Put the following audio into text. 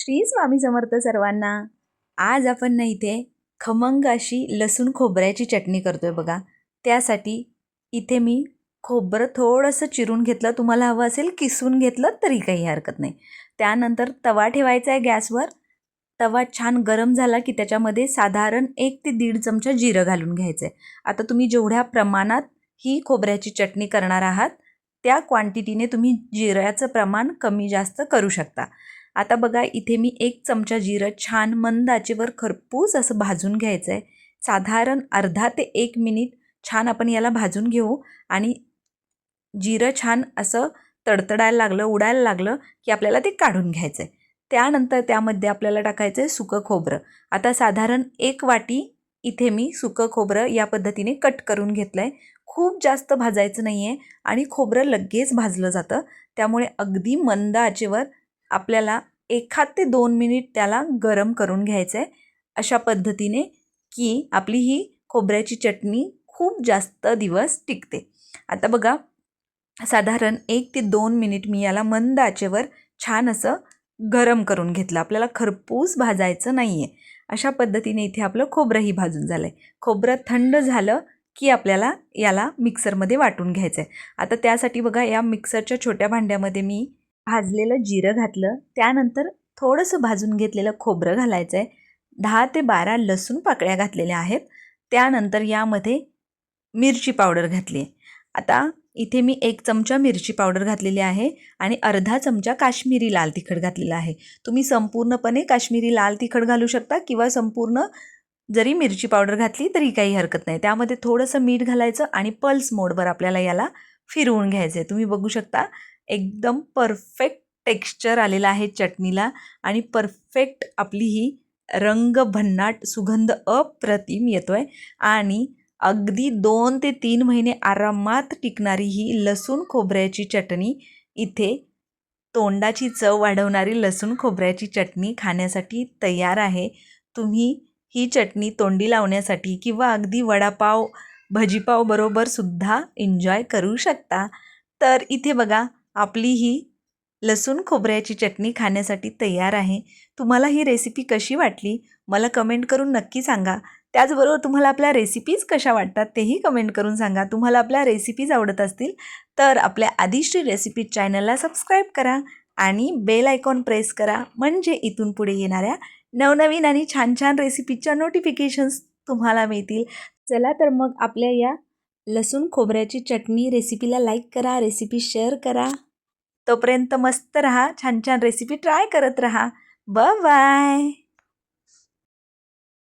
श्री स्वामी समर्थ सर्वांना. आज आपण ना इथे खमंग अशी लसूण खोबऱ्याची चटणी करतो आहे बघा. त्यासाठी इथे मी खोबरं थोडंसं चिरून घेतलं. तुम्हाला हवं असेल किसून घेतलं तरी काही हरकत नाही. त्यानंतर तवा ठेवायचा आहे गॅसवर. तवा छान गरम झाला की त्याच्यामध्ये साधारण एक ते दीड चमचा जिरं घालून घ्यायचं आहे. आता तुम्ही जेवढ्या प्रमाणात ही खोबऱ्याची चटणी करणार आहात त्या क्वांटिटीने तुम्ही जिऱ्याचं प्रमाण कमी जास्त करू शकता. आता बघा इथे मी एक चमचा जिरं छान मंद आचेवर खरपूस असं भाजून घ्यायचं आहे साधारण अर्धा ते एक मिनिट छान आपण याला भाजून घेऊ आणि जिरं छान असं तडतडायला लागलं उडायला लागलं की आपल्याला ते काढून घ्यायचं आहे त्यानंतर त्यामध्ये आपल्याला टाकायचं आहे सुकं खोबरं. आता साधारण एक वाटी इथे मी सुकं खोबरं या पद्धतीने कट करून घेतलं आहे खूप जास्त भाजायचं नाही आहे आणि खोबरं लगेच भाजलं जातं. त्यामुळे अगदी मंद आचेवर आपल्याला एखाद ते दोन मिनिट त्याला गरम करून घ्यायचं आहे अशा पद्धतीने की आपली ही खोबऱ्याची चटणी खूप जास्त दिवस टिकते. आता बघा साधारण एक ते दोन मिनिट मी याला मंद आचेवर छान असं गरम करून घेतलं. आपल्याला खरपूस भाजायचं नाही आहे अशा पद्धतीने इथे आपलं खोबरंही भाजून झालं आहे खोबरं थंड झालं की आपल्याला याला मिक्सरमध्ये वाटून घ्यायचं आहे आता त्यासाठी बघा या मिक्सरच्या छोट्या भांड्यामध्ये मी भाजलेलं जिरं घातलं त्यानंतर थोडंसं भाजून घेतलेलं खोबरं घालायचं आहे दहा ते बारा लसूण पाकळ्या घातलेल्या आहेत. त्यानंतर यामध्ये मिरची पावडर घातली. आहे आता इथे मी एक चमचा मिरची पावडर घातलेली आहे आणि अर्धा चमचा काश्मीरी लाल तिखट घातलेला आहे. तुम्ही संपूर्णपणे काश्मीरी लाल तिखट घालू शकता किंवा संपूर्ण जरी मिरची पावडर घातली तरी काही हरकत नाही. त्यामध्ये थोडंसं मीठ घालायचं आणि पल्स मोडवर आपल्याला याला फिरवून घ्यायचं आहे तुम्ही बघू शकता एकदम परफेक्ट टेक्स्चर आलेलं आहे चटणीला आणि परफेक्ट आपली ही रंग भन्नाट सुगंध अप्रतिम येतो आहे आणि अगदी दोन ते तीन महिने आरामात टिकणारी ही लसूण खोबऱ्याची चटणी इथे तोंडाची चव वाढवणारी लसूण खोबऱ्याची चटणी खाण्यासाठी तयार आहे. तुम्ही ही चटणी तोंडी लावण्यासाठी किंवा अगदी वडापाव भजीपाव बरोबर सुद्धा एन्जॉय करू शकता. तर इथे बघा आपली ही लसूण खोबऱ्याची चटणी खाण्यासाठी तयार आहे. तुम्हाला ही रेसिपी कशी वाटली? मला कमेंट करून नक्की सांगा. त्याचबरोबर तुम्हाला आपल्या रेसिपीज कशा वाटतात तेही कमेंट करून सांगा. तुम्हाला आपल्या रेसिपीज आवडत असतील तर आपल्या आदिश्री रेसिपी चॅनलला सबस्क्राईब करा आणि बेल आयकॉन प्रेस करा. म्हणजे इथून पुढे येणाऱ्या नवनवीन आणि छान छान रेसिपीच्या नोटिफिकेशन्स तुम्हाला मिळतील. चला तर मग आपल्या या लसूण खोबऱ्याची चटणी रेसिपीला लाईक करा रेसिपी शेअर करा. तोपर्यंत मस्त रहा छान छान रेसिपी ट्राय करत रहा. ब बाय